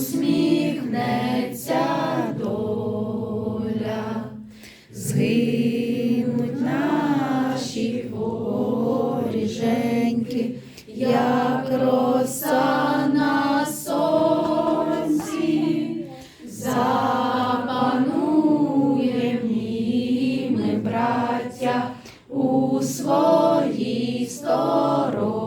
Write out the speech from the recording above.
усміхнеться доля, згинуть наші воріженьки, як роса на сонці, запанує ми, у своїй стороні.